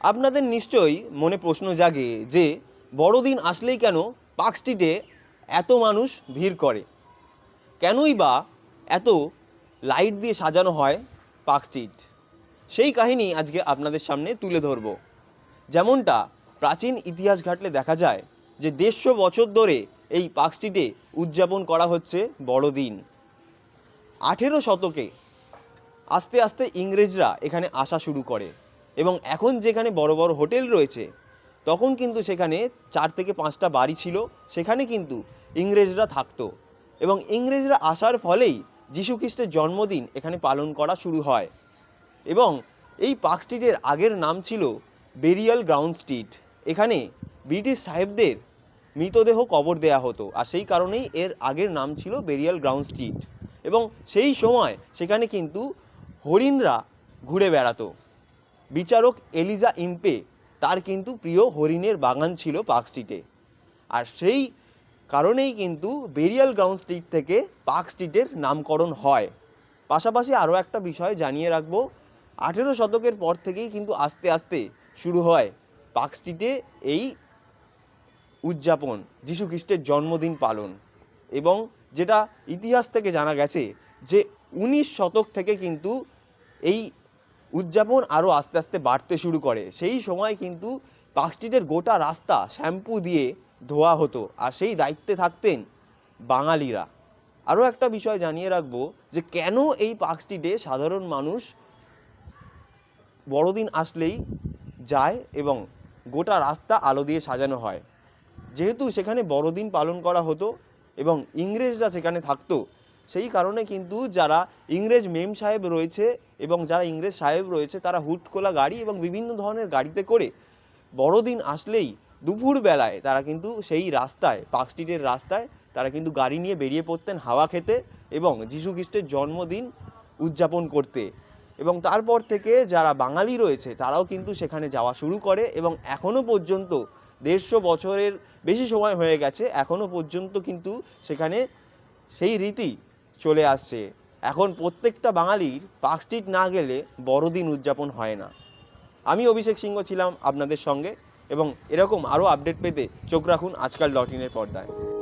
আপনাদের নিশ্চয়ই মনে প্রশ্ন জাগে যে, বড়দিন আসলেই কেন পার্ক স্ট্রিটে এত মানুষ ভিড় করে? কেনই বা এত লাইট দিয়ে সাজানো হয় পার্ক স্ট্রিট? সেই কাহিনী আজকে আপনাদের সামনে তুলে ধরব। যেমনটা প্রাচীন ইতিহাস ঘাটলে দেখা যায় যে, দেড়শো বছর ধরে এই পার্ক স্ট্রিটে উদযাপন করা হচ্ছে বড়দিন। আঠেরো শতকে আস্তে আস্তে ইংরেজরা এখানে আসা শুরু করে। এবং এখন যেখানে বড় বড় হোটেল রয়েছে, তখন কিন্তু সেখানে চার থেকে পাঁচটা বাড়ি ছিল, সেখানে কিন্তু ইংরেজরা থাকতো। এবং ইংরেজরা আসার ফলেই যীশু খ্রিস্টের জন্মদিন এখানে পালন করা শুরু হয়। এবং এই পার্ক স্ট্রিটের আগের নাম ছিল বেরিয়াল গ্রাউন্ড স্ট্রিট। এখানে ব্রিটিশ সাহেবদের মৃতদেহ কবর দেয়া হতো, আর সেই কারণেই এর আগের নাম ছিল বেরিয়াল গ্রাউন্ড স্ট্রিট। এবং সেই সময় সেখানে কিন্তু হরিণরা ঘুরে বেড়াতো। বিচারক এলিজা ইম্পে, তার কিন্তু প্রিয় হরিণের বাগান ছিল পার্ক স্ট্রিটে। আর সেই কারণেই কিন্তু বেরিয়াল গ্রাউন্ড স্ট্রিট থেকে পার্ক স্ট্রিটের নামকরণ হয়। পাশাপাশি আরও একটা বিষয় জানিয়ে রাখব, আঠেরো শতকের পর থেকেই কিন্তু আস্তে আস্তে শুরু হয় পার্ক স্ট্রিটে এই উদযাপন যীশু খ্রিস্টের জন্মদিন পালন। এবং যেটা ইতিহাস থেকে জানা গেছে যে উনিশ শতক থেকে কিন্তু এই উদযাপন আরও আস্তে আস্তে বাড়তে শুরু করে। সেই সময় কিন্তু পার্ক স্ট্রিটের গোটা রাস্তা শ্যাম্পু দিয়ে ধোয়া হতো আর সেই দায়িত্বে থাকতেন বাঙালিরা। আরও একটা বিষয় জানিয়ে রাখব যে কেন এই পার্ক স্ট্রিটে সাধারণ মানুষ বড়দিন আসলেই যায় এবং গোটা রাস্তা আলো দিয়ে সাজানো হয়। যেহেতু সেখানে বড়দিন পালন করা হতো এবং ইংরেজরা সেখানে থাকতো সেই কারণে কিন্তু যারা ইংরেজ মেম সাহেব রয়েছে এবং যারা ইংরেজ সাহেব রয়েছে, তারা হুটখোলা গাড়ি এবং বিভিন্ন ধরনের গাড়িতে করে বড়দিন আসলেই দুপুর বেলায় তারা কিন্তু সেই রাস্তায়, পার্ক স্ট্রিটের রাস্তায় তারা কিন্তু গাড়ি নিয়ে বেরিয়ে পড়তেন হাওয়া খেতে এবং যীশু খ্রিস্টের জন্মদিন উদযাপন করতে। এবং তারপর থেকে যারা বাঙালি রয়েছে, তারাও কিন্তু সেখানে যাওয়া শুরু করে এবং এখনও পর্যন্ত দেড়শো বছরের বেশি সময় হয়ে গেছে, এখনও পর্যন্ত কিন্তু সেখানে সেই রীতি চলে আসছে। এখন প্রত্যেকটা বাঙালির পার্ক স্ট্রিট না গেলে বড়দিন উদযাপন হয় না। আমি অভিষেক সিংহ ছিলাম আপনাদের সঙ্গে এবং এরকম আরও আপডেট পেতে চোখ রাখুন আজকাল ডট ইনের পর্দায়।